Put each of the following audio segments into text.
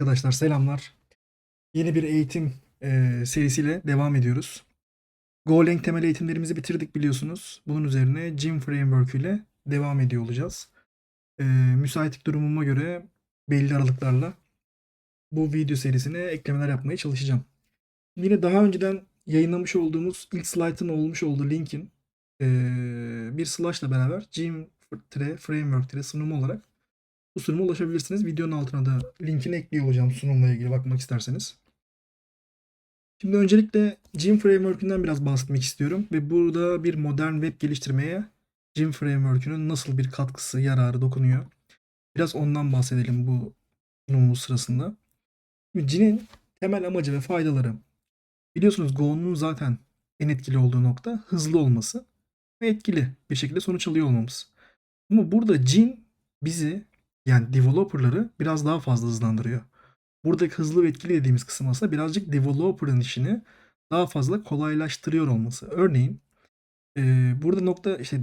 Arkadaşlar selamlar. Yeni bir eğitim eee, serisiyle devam ediyoruz. Golang temel eğitimlerimizi bitirdik biliyorsunuz. Bunun üzerine Jim Framework ile devam ediyor olacağız. Eee, müsaitlik durumuma göre belli aralıklarla bu video serisine eklemeler yapmaya çalışacağım. Yine daha önceden yayınlamış olduğumuz ilk slaytın olmuş olduğu linkin eee, bir slashla beraber Jim Framework sunumu olarak bu sunuma ulaşabilirsiniz. Videonun altına da linkini ekliyor olacağım sunumla ilgili bakmak isterseniz. Şimdi öncelikle Jim Framework'ünden biraz bahsetmek istiyorum ve burada bir modern web geliştirmeye Jim Framework'ünün nasıl bir katkısı, yararı dokunuyor. Biraz ondan bahsedelim bu sunumumuz sırasında. Jin'in temel amacı ve faydaları. Biliyorsunuz Go'nun zaten en etkili olduğu nokta hızlı olması ve etkili bir şekilde sonuç alıyor olmamız. Ama burada Jin bizi yani developer'ları biraz daha fazla hızlandırıyor. Buradaki hızlı ve etkili dediğimiz kısım aslında birazcık developer'ın işini daha fazla kolaylaştırıyor olması. Örneğin e, burada nokta işte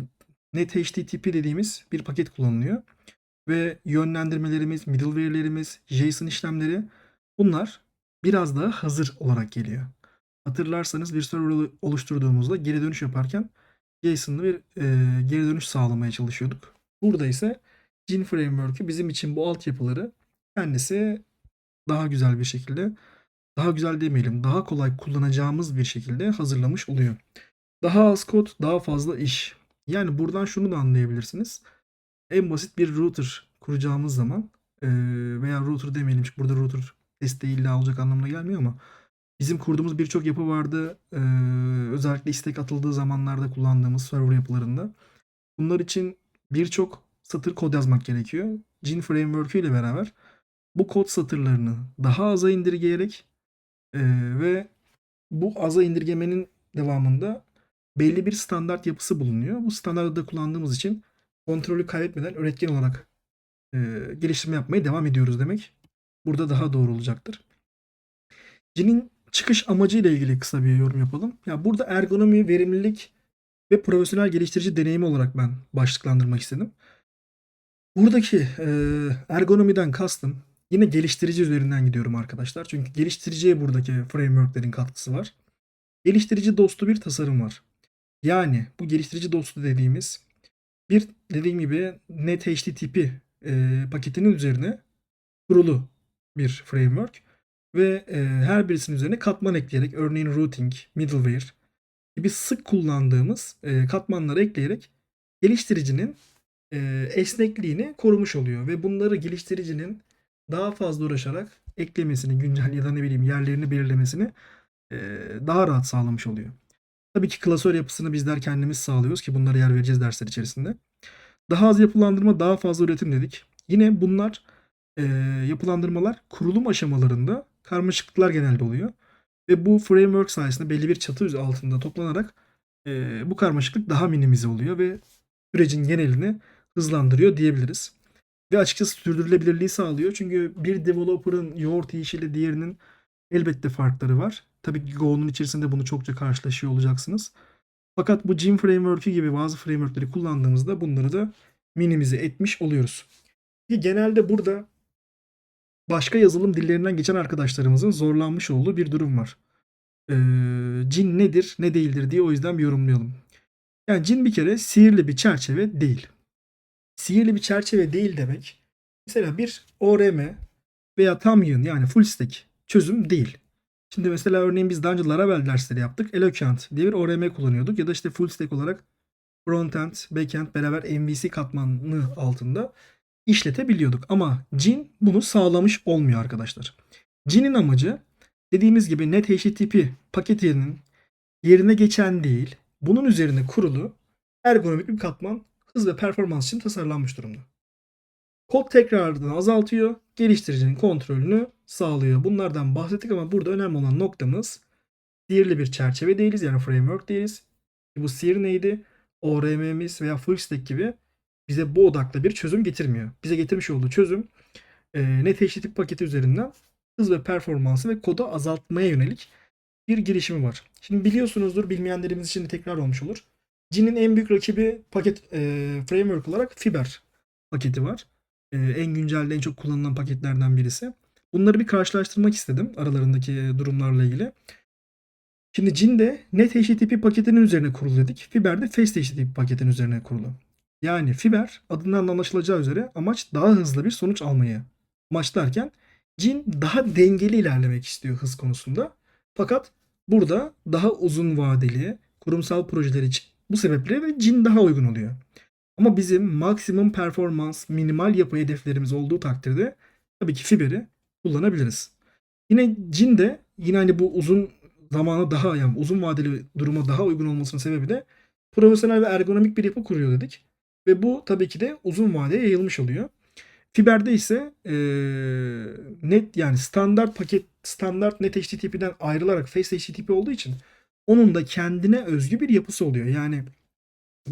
net HTTP dediğimiz bir paket kullanılıyor. Ve yönlendirmelerimiz, middleware'lerimiz, JSON işlemleri bunlar biraz daha hazır olarak geliyor. Hatırlarsanız bir server oluşturduğumuzda geri dönüş yaparken JSON'lı bir e, geri dönüş sağlamaya çalışıyorduk. Burada ise Jin Framework'ü bizim için bu altyapıları kendisi daha güzel bir şekilde, daha güzel demeyelim, daha kolay kullanacağımız bir şekilde hazırlamış oluyor. Daha az kod, daha fazla iş. Yani buradan şunu da anlayabilirsiniz. En basit bir router kuracağımız zaman veya router demeyelim çünkü burada router desteği illa olacak anlamına gelmiyor ama bizim kurduğumuz birçok yapı vardı. Özellikle istek atıldığı zamanlarda kullandığımız server yapılarında. Bunlar için birçok satır kod yazmak gerekiyor. Jin Framework ile beraber bu kod satırlarını daha aza indirgeyerek e, ve bu aza indirgemenin devamında belli bir standart yapısı bulunuyor. Bu standartı da kullandığımız için kontrolü kaybetmeden üretken olarak e, geliştirme yapmaya devam ediyoruz demek. Burada daha doğru olacaktır. Jin'in çıkış amacı ile ilgili kısa bir yorum yapalım. Ya burada ergonomi, verimlilik ve profesyonel geliştirici deneyimi olarak ben başlıklandırmak istedim. Buradaki e, ergonomiden kastım yine geliştirici üzerinden gidiyorum arkadaşlar. Çünkü geliştiriciye buradaki frameworklerin katkısı var. Geliştirici dostu bir tasarım var. Yani bu geliştirici dostu dediğimiz bir dediğim gibi net HTTP e, paketinin üzerine kurulu bir framework ve e, her birisinin üzerine katman ekleyerek örneğin routing, middleware gibi sık kullandığımız e, katmanları ekleyerek geliştiricinin e, esnekliğini korumuş oluyor ve bunları geliştiricinin daha fazla uğraşarak eklemesini, güncel ya da ne bileyim yerlerini belirlemesini e, daha rahat sağlamış oluyor. Tabii ki klasör yapısını bizler kendimiz sağlıyoruz ki bunlara yer vereceğiz dersler içerisinde. Daha az yapılandırma, daha fazla üretim dedik. Yine bunlar e, yapılandırmalar kurulum aşamalarında karmaşıklıklar genelde oluyor. Ve bu framework sayesinde belli bir çatı altında toplanarak e, bu karmaşıklık daha minimize oluyor ve sürecin genelini hızlandırıyor diyebiliriz. Ve açıkçası sürdürülebilirliği sağlıyor. Çünkü bir developer'ın yoğurt yiyişiyle diğerinin elbette farkları var. Tabii ki Go'nun içerisinde bunu çokça karşılaşıyor olacaksınız. Fakat bu Jim Framework'ü gibi bazı framework'leri kullandığımızda bunları da minimize etmiş oluyoruz. Genelde burada başka yazılım dillerinden geçen arkadaşlarımızın zorlanmış olduğu bir durum var. Ee, cin nedir, ne değildir diye o yüzden bir yorumlayalım. Yani cin bir kere sihirli bir çerçeve değil. Sihirli bir çerçeve değil demek. Mesela bir ORM veya tam yığın yani full stack çözüm değil. Şimdi mesela örneğin biz daha önce Laravel dersleri yaptık. Eloquent diye bir ORM kullanıyorduk. Ya da işte full stack olarak frontend, backend beraber MVC katmanı altında işletebiliyorduk. Ama Jin bunu sağlamış olmuyor arkadaşlar. Jin'in amacı dediğimiz gibi net HTTP paketinin yerine geçen değil, bunun üzerine kurulu ergonomik bir katman hız ve performans için tasarlanmış durumda. Kod tekrarını azaltıyor, geliştiricinin kontrolünü sağlıyor. Bunlardan bahsettik ama burada önemli olan noktamız sihirli bir çerçeve değiliz yani framework değiliz. Bu sihir neydi? ORM'miz veya full stack gibi bize bu odaklı bir çözüm getirmiyor. Bize getirmiş olduğu çözüm e, net HTTP paketi üzerinden hız ve performansı ve kodu azaltmaya yönelik bir girişimi var. Şimdi biliyorsunuzdur bilmeyenlerimiz için de tekrar olmuş olur. Jin'in en büyük rakibi paket e, framework olarak Fiber paketi var. E, en güncelde en çok kullanılan paketlerden birisi. Bunları bir karşılaştırmak istedim aralarındaki durumlarla ilgili. Şimdi Cin'de Net HTTP paketinin üzerine kurulu dedik. Fiber'de Fast HTTP paketinin üzerine kurulu. Yani Fiber adından anlaşılacağı üzere amaç daha hızlı bir sonuç almayı amaçlarken Cin daha dengeli ilerlemek istiyor hız konusunda. Fakat burada daha uzun vadeli kurumsal projeler için bu sebeple de Cin daha uygun oluyor. Ama bizim maksimum performans, minimal yapı hedeflerimiz olduğu takdirde tabii ki Fiber'i kullanabiliriz. Yine Cin de yine hani bu uzun zamana daha yani uzun vadeli duruma daha uygun olmasının sebebi de profesyonel ve ergonomik bir yapı kuruyor dedik. Ve bu tabii ki de uzun vadeye yayılmış oluyor. Fiber'de ise eee, net yani standart paket standart net HTTP'den ayrılarak Fast HTTP olduğu için onun da kendine özgü bir yapısı oluyor. Yani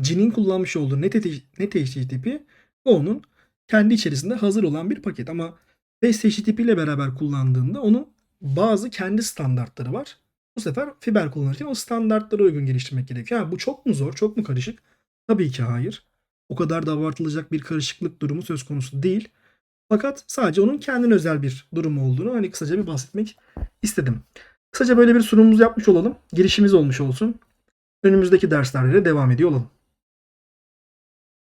Cin'in kullanmış olduğu net, HTTP onun kendi içerisinde hazır olan bir paket ama Fast HTTP ile beraber kullandığında onun bazı kendi standartları var. Bu sefer fiber kullanırken o standartlara uygun geliştirmek gerekiyor. Ha, bu çok mu zor, çok mu karışık? Tabii ki hayır. O kadar da abartılacak bir karışıklık durumu söz konusu değil. Fakat sadece onun kendine özel bir durumu olduğunu hani kısaca bir bahsetmek istedim. Kısaca böyle bir sunumumuz yapmış olalım. Girişimiz olmuş olsun. Önümüzdeki derslerde de devam ediyor olalım.